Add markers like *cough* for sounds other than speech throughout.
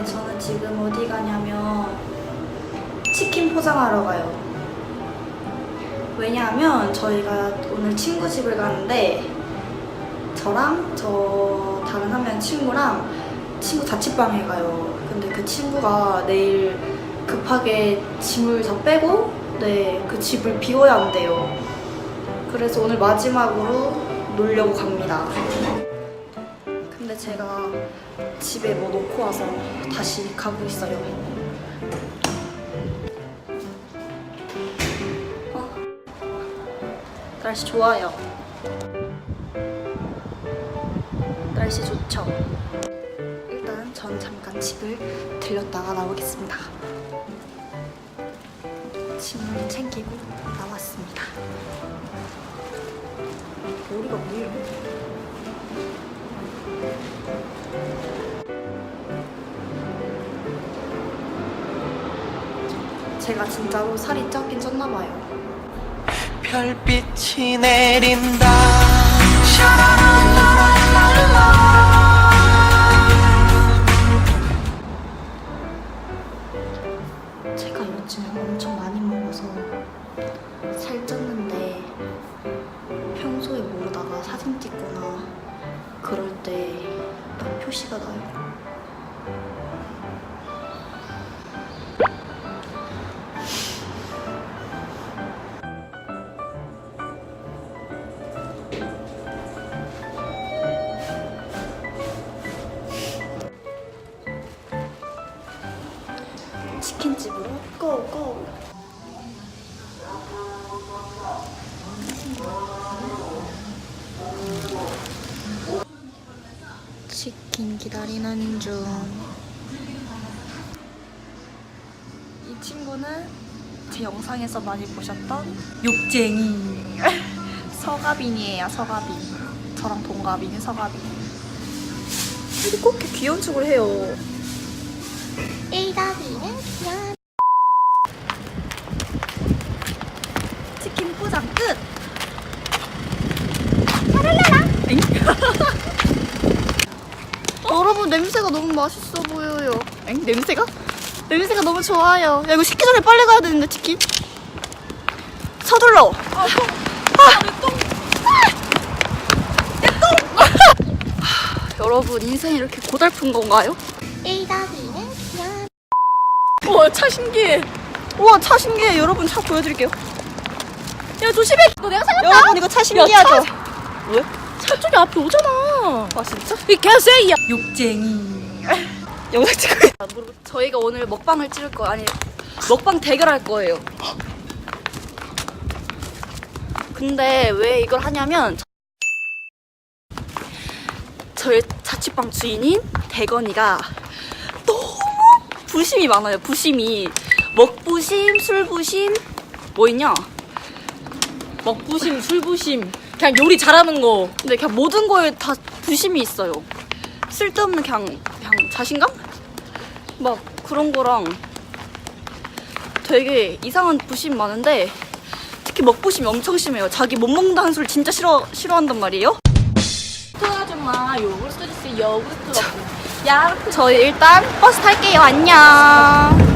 네, 저는 지금 어디 가냐면 치킨 포장하러 가요. 왜냐하면 저희가 오늘 친구 집을 가는데 저랑 저 다른 한 명 친구랑 친구 자취방에 가요. 근데 그 친구가 내일 급하게 짐을 다 빼고 네, 그 집을 비워야 한대요. 그래서 오늘 마지막으로 놀려고 갑니다. 제가 집에 뭐 놓고 와서 다시 가고 있어요. 어. 날씨 좋아요. 날씨 좋죠? 일단 전 잠깐 집을 들렸다가 나오겠습니다. 짐을 챙기고 나왔습니다. 머리가 왜 이래? 제가 진짜로 살이 쪘긴 쪘나 봐요. 별빛이 내린다 제가 요즘 엄청 많이 먹어서 살쪘는데 평소에 모르다가 사진 찍거나 그럴 때딱 표시가 나요. 기다리는 중. 이 친구는 제 영상에서 많이 보셨던 욕쟁이 *laughs* 서가빈이에요, 서가빈. 저랑 동갑인 서가빈. 근데 꼭 이렇게 귀여운 척을 해요. 치킨 포장 끝! 엥? 여러분 *laughs* 냄새가 너무 맛있어 보여요. 엥? 냄새가? 냄새가 너무 좋아요. 야 이거 식기 전에 빨리 가야 되는데 치킨. 서둘러. 아 똥. 아, 내 똥. 내 똥. 하, 여러분 인생이 이렇게 고달픈 건가요? 우와 차 신기해. 우와 차 신기해. 여러분 차 보여드릴게요. 야 조심해. 너 내가 살렸다. 여러분 이거 차 신기하죠? 왜? 차 쪽이 앞에 오잖아. 아 진짜? 이 개새야. 욕쟁이. *laughs* 영상 찍고 있 저희가 오늘 먹방을 찍을 거 아니 먹방 대결할 거예요. 근데 왜 이걸 하냐면 저희 자취방 주인인 대건이가 너무 부심이 많아요. 부심이 먹부심, 술부심 뭐 있냐? 먹부심, 술부심, 그냥 요리 잘하는 거. 근데 그냥 모든 거에 다 부심이 있어요. 쓸데없는 그냥 그냥 자신감? 막 그런 거랑 되게 이상한 부심 많은데 특히 먹부심이 엄청 심해요. 자기 못 먹는다는 소리 진짜 싫어 싫어한단 말이에요. 아줌마 요구르트 주세요. 요구르트 야, 저희 일단 버스 탈게요. 안녕.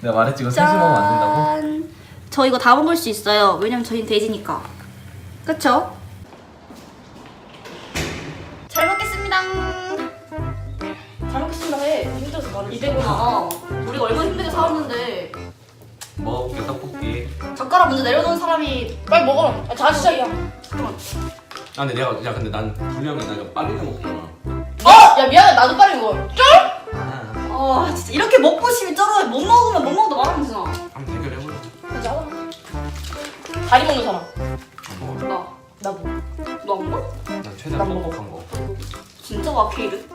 내가 말했지 이거 생수 먹으면 안 된다고? 짠. 저 이거 다 먹을 수 있어요. 왜냐면 저희는 돼지니까. 그쵸? 잘 먹겠습니다. 잘 먹겠습니다 해. 힘들어서 말해. 이대구나. 우리가 얼마나 힘들게 살았는데 먹어볼게 떡볶이 젓가락 먼저 내려놓은 사람이 빨리 먹어라. 아, 다 시작이야. 잠깐만. 아 근데 내가 야 근데 난 불려면 나 이거 빨리 먹잖아 어, 야 미안해. 나도 빨리 먹어. 쫄? 아아 진짜 이렇게 먹고 싶이 쩔어요. 못 먹으면 못 먹어도 말하면 되잖아. 한번 대결해보자 가자. 다리 먹는 사람. 안 먹어 나. 나도. 너안 먹어? 난 최대한 난 먹어. 뻑뻑한 거 진짜 와케이드.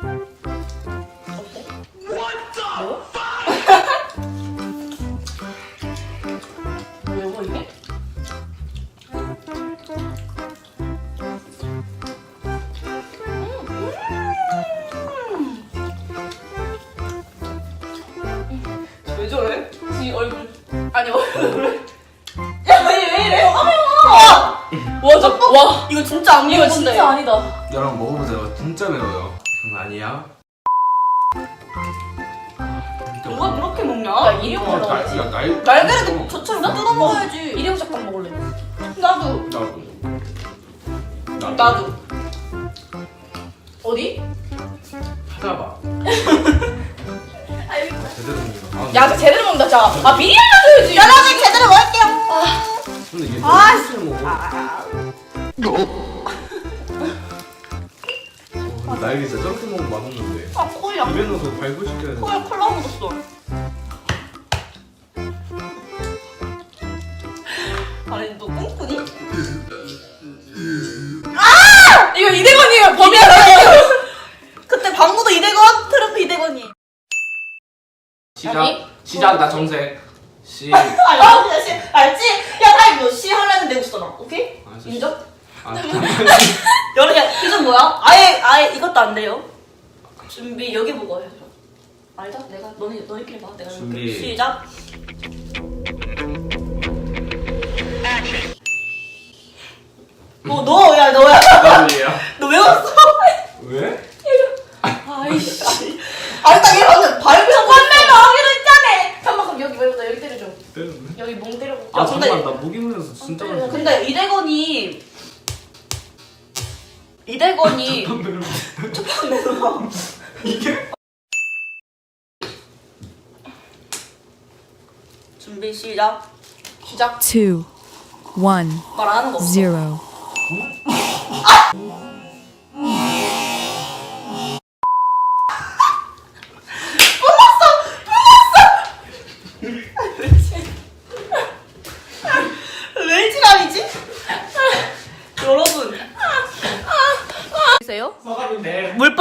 와, 저, 와 이거 진짜 안 이거 먹었는데. 진짜 아니다. 여러분 먹어보세요. 진짜 매워요. 그건 아니야. 누가 그렇게 먹냐? 야 이리 오라 그러지. 야, 날 날개라도 저처럼 뜯어 먹어야지. 일회용 젓갈 먹을래. 나도. 나도. 나도. 나도. 어디? 찾아봐. 아 여기 있다. 제대로 먹는 거. 야, 저 제대로 먹는다, 자. 아, 미리 알려줘야지. 여러분 제대로 먹을게요. 근데 이게 아, 술먹 어. 어, 날개 진짜 저렇게 먹으면 맛없는데. 아 코에 안 입에 넣어서 발효시켜야 돼. 코에 콜라 묻었어. 아니 너 꿈꾸니? 이거 이대건이에요, 범이야. 그때 방구도 이대건, 트럼프 이대건이. 시작. 아니? 시작. 나 정색. 시. 씨, 알지? 야 타임 너씨 하려는 내고 있어라. 오케이? 알았어. 인정? 아, *laughs* 여러 야 표정 뭐야? 아예 아예 이것도 안 돼요. 준비 여기 보고 해. 알다? 내가 너네 너희끼리 봐. 내가 준비. 이렇게. 시작. 너 너야 너야 나도야. 너 외웠어? 왜? 아이씨. 아 일단 얘는 발표 건네도 하기로 했잖아. 잠깐만, 그럼 여기 말고 나 여기 때려줘. 때렸네. 여기 몽 때려볼게. 아 근데- 잠깐만 나 무기 물려서 진짜. 많이 근데 이대건이 이대건이 이게? *laughs* 준비 시작. 시작 2 1 0 0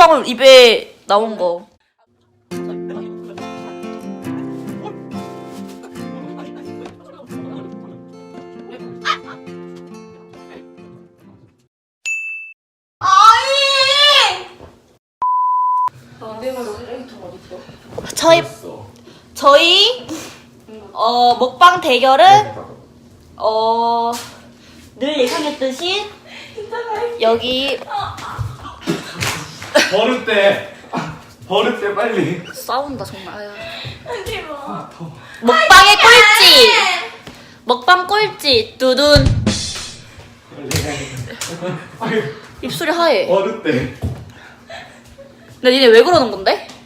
물방울 입에 나온 거. 저희 저희 어 먹방 대결은 어 늘 예상했듯이 여기 버릇 때. 버릇 때 빨리. 싸운다 정말. 아유. 먹방의 꼴찌. 먹방 꼴찌 두둔. 입술이 하얘. 버릇 때. 근데 니네 왜 그러는 건데? *laughs*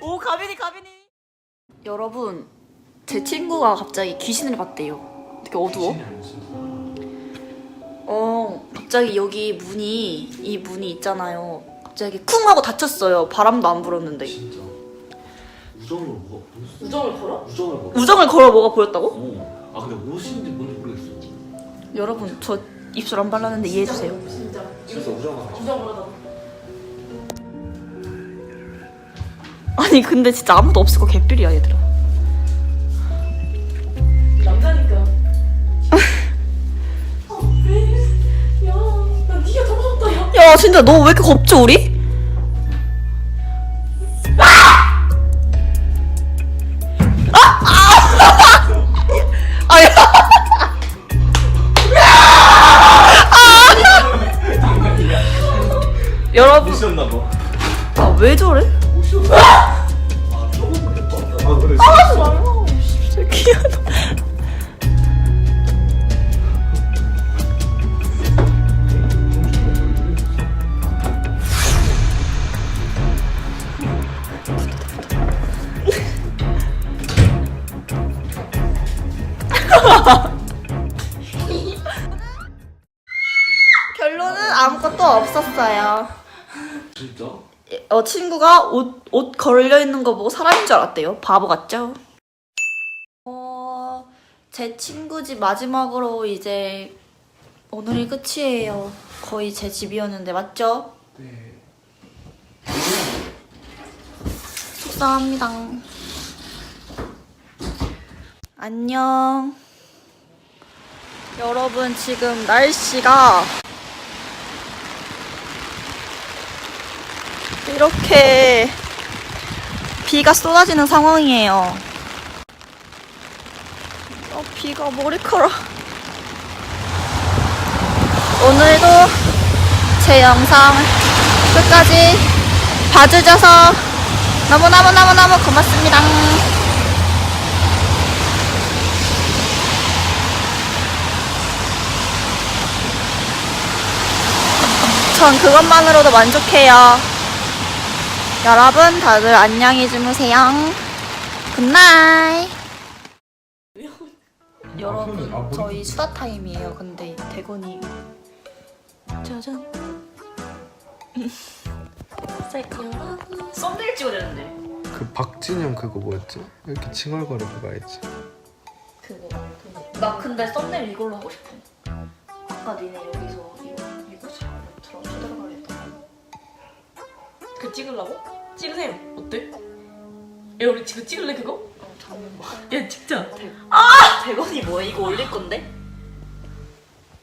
오 가빈이 가빈이. 여러분 제 친구가 갑자기 귀신을 봤대요. 되게 어두워. 어 갑자기 여기 문이 이 문이 있잖아요. 갑자기 쿵 하고 닫혔어요. 바람도 안 불었는데. 진짜 우정을 뭐가 보였어? 우정을 걸어? 우정을 뭐? 우정을 걸어 뭐가 보였다고? 어. 아 근데 옷인지 뭔지 모르겠어. 여러분 저 입술 안 발랐는데 이해해 주세요. 진짜. 진짜 우정을 봐. 우정을 하다. 아니 근데 진짜 아무도 없을 거 개뿔이야 얘들아. 야 진짜 너 왜 이렇게 겁져 우리? 어, 친구가 옷, 옷 걸려 있는 거 보고 사람인 줄 알았대요. 바보 같죠? 어, 제 친구 집 마지막으로 이제 오늘이 끝이에요. 거의 제 집이었는데, 맞죠? 네. 속상합니다. 안녕. 여러분, 지금 날씨가 이렇게 비가 쏟아지는 상황이에요. 어, 비가 머리카락. 오늘도 제 영상 끝까지 봐주셔서 너무너무너무너무 고맙습니다. 전 그것만으로도 만족해요. 여러분 다들 안녕히 주무세요. 굿나잇. 여러분 저희 수다 타임이에요. 근데 대건이 짜잔. *laughs* 썸네일 찍어야 되는데. 그 박진영 그거 뭐였지? 이렇게 칭얼거리고 가야지. 그거 그거. 나 근데 썸네일 이걸로 하고 싶어. 아까 니네 여기서 찍으려고? 찍으세요. 어때? 야 우리 지금 찍을래 그거? 어, 잠깐만. 야 찍자. 아! 대건이 뭐야? 이거 올릴 건데?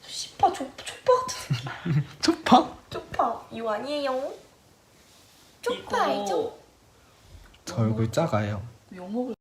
씨파 족 족파 같은 초파? *laughs* 쪽파 이거 아니에요? 쪽파 이거 알죠? 저 얼굴 작아요. 욕먹을